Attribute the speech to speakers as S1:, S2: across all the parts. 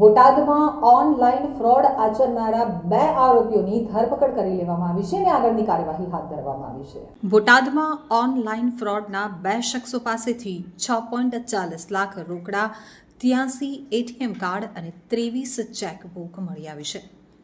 S1: બોટાદમાં online fraud આચરનારા બે આરોપીઓની ધરપકડ કરી લેવામાં આવી છે અને આગળની કાર્યવાહી હાથ ધરવામાં આવી છે. બોટાદમાં ઓનલાઈન ફ્રોડના બે શખ્સો પાસેથી છ પોઈન્ટ ચાલીસ લાખ રોકડા, ત્યાંસી એટીએમ કાર્ડ અને ત્રેવીસ ચેકબુક મળી આવી છે.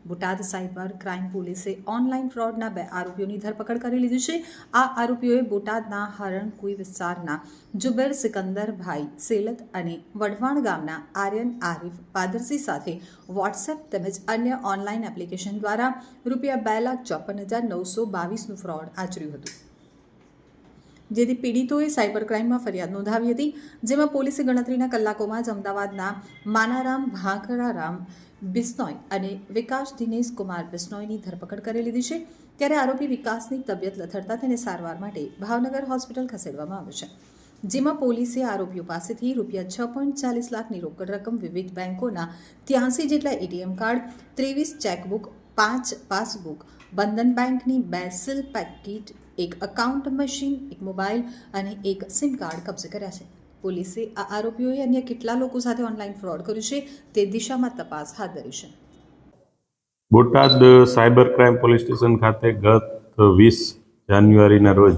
S1: બોટાદ સાયબર ક્રાઇમ પોલીસે ઓનલાઈન ફ્રોડના બે આરોપીઓની ધરપકડ કરી લીધી છે. આ આરોપીઓએ બોટાદના હરણકુઈ વિસ્તારના જુબેર સિકંદરભાઈ સેલત અને વઢવાણ ગામના આર્યન આરિફ પાદરસી સાથે વોટ્સએપ તેમજ અન્ય ઓનલાઈન એપ્લિકેશન દ્વારા રૂપિયા બે લાખ ચોપન હજાર નવસો બાવીસનું ફ્રોડ આચર્યું હતું. જેથી પીડિતોએ સાયબર ક્રાઇમમાં ફરિયાદ નોંધાવી હતી, જેમાં પોલીસે ગણતરીના કલાકોમાં જ અમદાવાદના માનારામ ભાંકરારામ બિસ્નોય અને વિકાસ દિનેશ કુમાર બિસ્નોયની ધરપકડ કરી લીધી છે, ત્યારે આરોપી વિકાસની તબિયત લથડતા તેને સારવાર માટે ભાવનગર હોસ્પિટલ ખસેડવામાં આવ્યો છે. જેમાં પોલીસે આરોપીઓ પાસેથી રૂપિયા છ પોઈન્ટ ચાલીસ લાખની રોકડ રકમ વિવિધ બેંકોના ત્યાંસી જેટલા એટીએમ કાર્ડ, ત્રેવીસ ચેકબુક પાંચ પાસબુક, બંધન બેંકની બે સિલ પેકેટ, એક અકાઉન્ટ મશીન એક મોબાઈલ અને એક સિમ કાર્ડ કબજે કર્યા છે. પોલીસે આ આરોપીઓએ અન્ય કેટલા લોકો સાથે ઓનલાઈન ફ્રોડ કર્યું છે તે દિશામાં તપાસ હાથ ધરી છે.
S2: Botad cyber crime police station ખાતે ગત વીસ જાન્યુઆરીના રોજ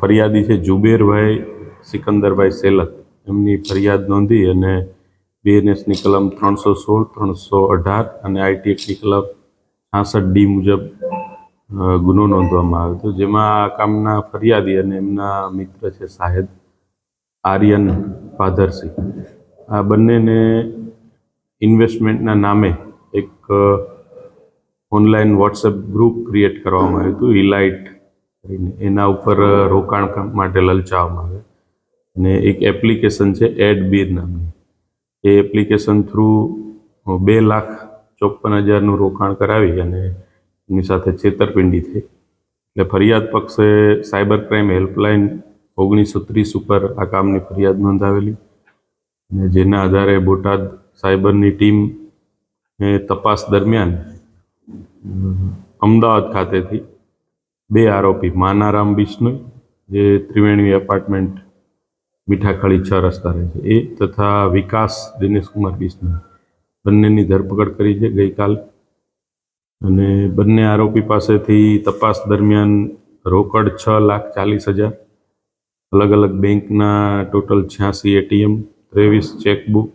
S2: ફરિયાદી છે જુબેરભાઈ સિકંદરભાઈ સેલત એમની ફરિયાદ નોંધી અને બીએનએસની કલમ ત્રણસો સોળ, ત્રણસો અઢાર અને આઈટીએફની કલમ છાસઠ ડી મુજબ ગુનો નોંધવામાં આવ્યો હતો. જેમાં આ કામના ફરિયાદી અને એમના મિત્ર છે સાહેબ આર્યન પાધરસિંહ. આ બંનેને ઇન્વેસ્ટમેન્ટના નામે એક ઓનલાઈન વોટ્સએપ ગ્રુપ ક્રિએટ કરવામાં આવ્યું હતું ઇલાઇટ કરીને. એના ઉપર રોકાણ માટે લલચાવવામાં આવે અને એક એપ્લિકેશન છે એડ બીર નામની. એ એપ્લિકેશન થ્રુ બે લાખ ચોપન હજારનું રોકાણ કરાવી અને એની સાથે છેતરપિંડી થઈ. એટલે ફરિયાદ પક્ષે સાયબર ક્રાઇમ હેલ્પલાઇન ઓગણીસો ત્રીસ ઉપર આ કામની ફરિયાદ નોંધાવેલી. અને જેના આધારે બોટાદ સાયબરની ટીમ તપાસ દરમિયાન અમદાવાદ ખાતેથી બે આરોપી, માનારામ બિશ્નોઈ, જે ત્રિવેણી એપાર્ટમેન્ટ મીઠાખળી છ રસ્તા રહે છે. એ તથા વિકાસ દિનેશકુમાર બિશ્નોઈ બંનેની ધરપકડ કરી છે ગઈકાલ. અને બંને આરોપી પાસેથી તપાસ દરમિયાન રોકડ છ લાખ ચાલીસ હજાર, અલગ અલગ બેંકના ટોટલ છ્યાસી એટીએમ, ત્રેવીસ ચેકબુક,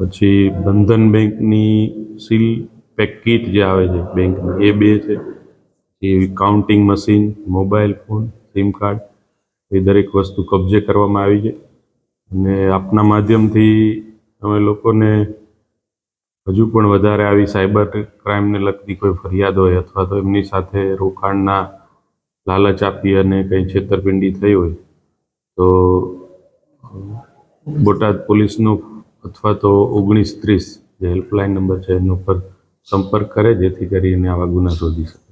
S2: પછી બંધન બેંકની સીલ પેકીટ જે આવે છે બેંકની, એ બે છે. એ counting machine mobile phone SIM card એ દરેક વસ્તુ કબજે કરવામાં આવી છે. અને આપના માધ્યમથી અમે લોકોને હજુ પણ વધારે આવી સાયબર ક્રાઇમને લગતી કોઈ ફરિયાદ હોય અથવા તો એમની સાથે રોકાણના લાલચ આપી અને કંઈ છેતરપિંડી થઈ હોય, તો બોટાદ પોલીસનો અથવા તો ઓગણીસ ત્રીસ જે હેલ્પલાઇન નંબર છે એનો પર સંપર્ક કરે, જેથી કરીને આવા ગુના શોધી શકે.